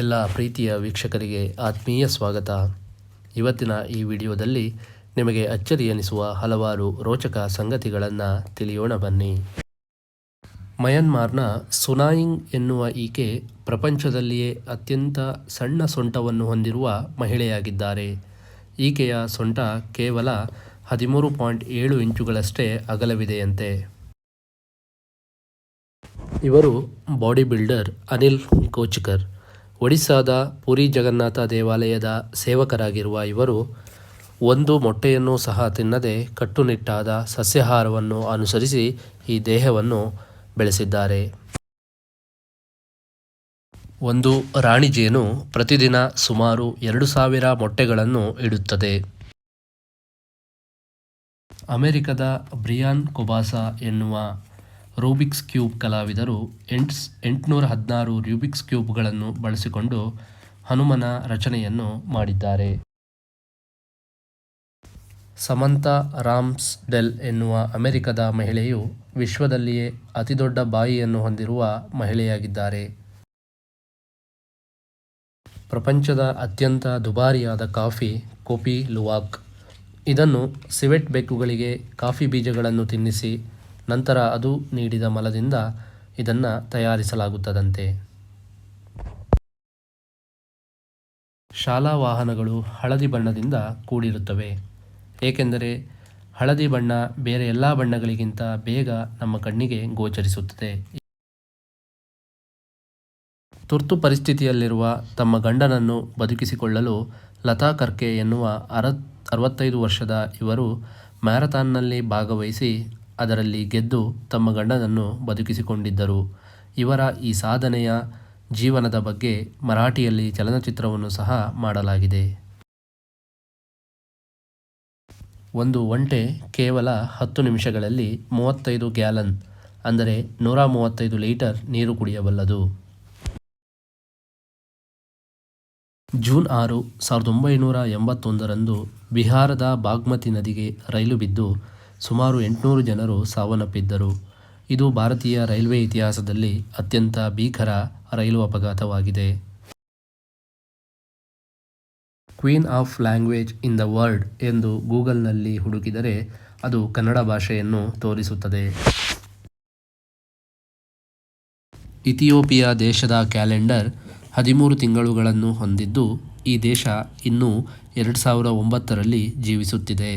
ಎಲ್ಲ ಪ್ರೀತಿಯ ವೀಕ್ಷಕರಿಗೆ ಆತ್ಮೀಯ ಸ್ವಾಗತ. ಇವತ್ತಿನ ಈ ವಿಡಿಯೋದಲ್ಲಿ ನಿಮಗೆ ಅಚ್ಚರಿ ಎನಿಸುವ ಹಲವಾರು ರೋಚಕ ಸಂಗತಿಗಳನ್ನು ತಿಳಿಯೋಣ ಬನ್ನಿ. ಮಯನ್ಮಾರ್ನ ಸುನಾಯಿಂಗ್ ಎನ್ನುವ ಈಕೆ ಪ್ರಪಂಚದಲ್ಲಿಯೇ ಅತ್ಯಂತ ಸಣ್ಣ ಸೊಂಟವನ್ನು ಹೊಂದಿರುವ ಮಹಿಳೆಯಾಗಿದ್ದಾರೆ. ಈಕೆಯ ಸೊಂಟ ಕೇವಲ ಹದಿಮೂರು ಪಾಯಿಂಟ್ ಏಳು ಇಂಚುಗಳಷ್ಟೇ ಅಗಲವಿದೆಯಂತೆ. ಇವರು ಬಾಡಿ ಬಿಲ್ಡರ್ ಅನಿಲ್ ಕೋಚ್ಕರ್. ಒಡಿಸ್ಸಾದ ಪುರಿ ಜಗನ್ನಾಥ ದೇವಾಲಯದ ಸೇವಕರಾಗಿರುವ ಇವರು ಒಂದು ಮೊಟ್ಟೆಯನ್ನು ಸಹ ತಿನ್ನದೆ ಕಟ್ಟುನಿಟ್ಟಾದ ಸಸ್ಯಾಹಾರವನ್ನು ಅನುಸರಿಸಿ ಈ ದೇಹವನ್ನು ಬೆಳೆಸಿದ್ದಾರೆ. ಒಂದು ರಾಣಿ ಜೇನು ಪ್ರತಿದಿನ ಸುಮಾರು ಎರಡು ಸಾವಿರ ಮೊಟ್ಟೆಗಳನ್ನು ಇಡುತ್ತದೆ. ಅಮೆರಿಕದ ಬ್ರಿಯಾನ್ ಕೊಬಾಸಾ ಎನ್ನುವ ರೂಬಿಕ್ಸ್ ಕ್ಯೂಬ್ ಕಲಾವಿದರು ಎಂಟ್ಸ್ ಎಂಟುನೂರ ಹದಿನಾರು ರೂಬಿಕ್ಸ್ ಕ್ಯೂಬ್ಗಳನ್ನು ಬಳಸಿಕೊಂಡು ಹನುಮನ ರಚನೆಯನ್ನು ಮಾಡಿದ್ದಾರೆ. ಸಮಂತಾ ರಾಮ್ಸ್ ಡೆಲ್ ಎನ್ನುವ ಅಮೆರಿಕದ ಮಹಿಳೆಯು ವಿಶ್ವದಲ್ಲಿಯೇ ಅತಿದೊಡ್ಡ ಬಾಯಿಯನ್ನು ಹೊಂದಿರುವ ಮಹಿಳೆಯಾಗಿದ್ದಾರೆ. ಪ್ರಪಂಚದ ಅತ್ಯಂತ ದುಬಾರಿಯಾದ ಕಾಫಿ ಕೋಪಿ ಲುವಾಕ್. ಇದನ್ನು ಸಿವೆಟ್ ಬೆಕ್ಕುಗಳಿಗೆ ಕಾಫಿ ಬೀಜಗಳನ್ನು ತಿನ್ನಿಸಿ ನಂತರ ಅದು ನೀಡಿದ ಮಲದಿಂದ ಇದನ್ನು ತಯಾರಿಸಲಾಗುತ್ತದಂತೆ. ಶಾಲಾ ವಾಹನಗಳು ಹಳದಿ ಬಣ್ಣದಿಂದ ಕೂಡಿರುತ್ತವೆ. ಏಕೆಂದರೆ ಹಳದಿ ಬಣ್ಣ ಬೇರೆ ಎಲ್ಲ ಬಣ್ಣಗಳಿಗಿಂತ ಬೇಗ ನಮ್ಮ ಕಣ್ಣಿಗೆ ಗೋಚರಿಸುತ್ತದೆ. ತುರ್ತು ಪರಿಸ್ಥಿತಿಯಲ್ಲಿರುವ ತಮ್ಮ ಗಂಡನನ್ನು ಬದುಕಿಸಿಕೊಳ್ಳಲು ಲತಾ ಕರ್ಕೆ ಎನ್ನುವ ಅರ ಅರವತ್ತೈದು ವರ್ಷದ ಇವರು ಮ್ಯಾರಥಾನ್ನಲ್ಲಿ ಭಾಗವಹಿಸಿ ಅದರಲ್ಲಿ ಗೆದ್ದು ತಮ್ಮ ಗಂಡನನ್ನು ಬದುಕಿಸಿಕೊಂಡಿದ್ದರು. ಇವರ ಈ ಸಾಧನೆಯ ಜೀವನದ ಬಗ್ಗೆ ಮರಾಠಿಯಲ್ಲಿ ಚಲನಚಿತ್ರವನ್ನು ಸಹ ಮಾಡಲಾಗಿದೆ. ಒಂದು ಒಂಟೆ ಕೇವಲ ಹತ್ತು ನಿಮಿಷಗಳಲ್ಲಿ ಮೂವತ್ತೈದು ಗ್ಯಾಲನ್, ಅಂದರೆ ನೂರ ಮೂವತ್ತೈದು ಲೀಟರ್ ನೀರು ಕುಡಿಯಬಲ್ಲದು. ಜೂನ್ ಆರು, ಸಾವಿರದ ಒಂಬೈನೂರ ಎಂಬತ್ತೊಂದರಂದು ಬಿಹಾರದ ಬಾಗ್ಮತಿ ನದಿಗೆ ರೈಲು ಬಿದ್ದು ಸುಮಾರು ಎಂಟುನೂರು ಜನರು ಸಾವನ್ನಪ್ಪಿದ್ದರು. ಇದು ಭಾರತೀಯ ರೈಲ್ವೆ ಇತಿಹಾಸದಲ್ಲಿ ಅತ್ಯಂತ ಭೀಕರ ರೈಲು ಅಪಘಾತವಾಗಿದೆ. Queen of language in the world ಎಂದು ಗೂಗಲ್ನಲ್ಲಿ ಹುಡುಕಿದರೆ ಅದು ಕನ್ನಡ ಭಾಷೆಯನ್ನು ತೋರಿಸುತ್ತದೆ. ಇಥಿಯೋಪಿಯಾ ದೇಶದ ಕ್ಯಾಲೆಂಡರ್ ಹದಿಮೂರು ತಿಂಗಳುಗಳನ್ನು ಹೊಂದಿದ್ದು, ಈ ದೇಶ ಇನ್ನೂ ಎರಡು ಸಾವಿರ ಒಂಬತ್ತರಲ್ಲಿ ಜೀವಿಸುತ್ತಿದೆ.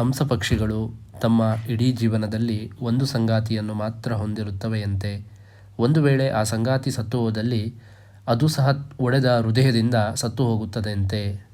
ಹಂಸಪಕ್ಷಿಗಳು ತಮ್ಮ ಇಡೀ ಜೀವನದಲ್ಲಿ ಒಂದು ಸಂಗಾತಿಯನ್ನು ಮಾತ್ರ ಹೊಂದಿರುತ್ತವೆಯಂತೆ. ಒಂದು ವೇಳೆ ಆ ಸಂಗಾತಿ ಸತ್ತು ಹೋದಲ್ಲಿ ಅದು ಸಹ ಒಡೆದ ಹೃದಯದಿಂದ ಸತ್ತು ಹೋಗುತ್ತದೆಯಂತೆ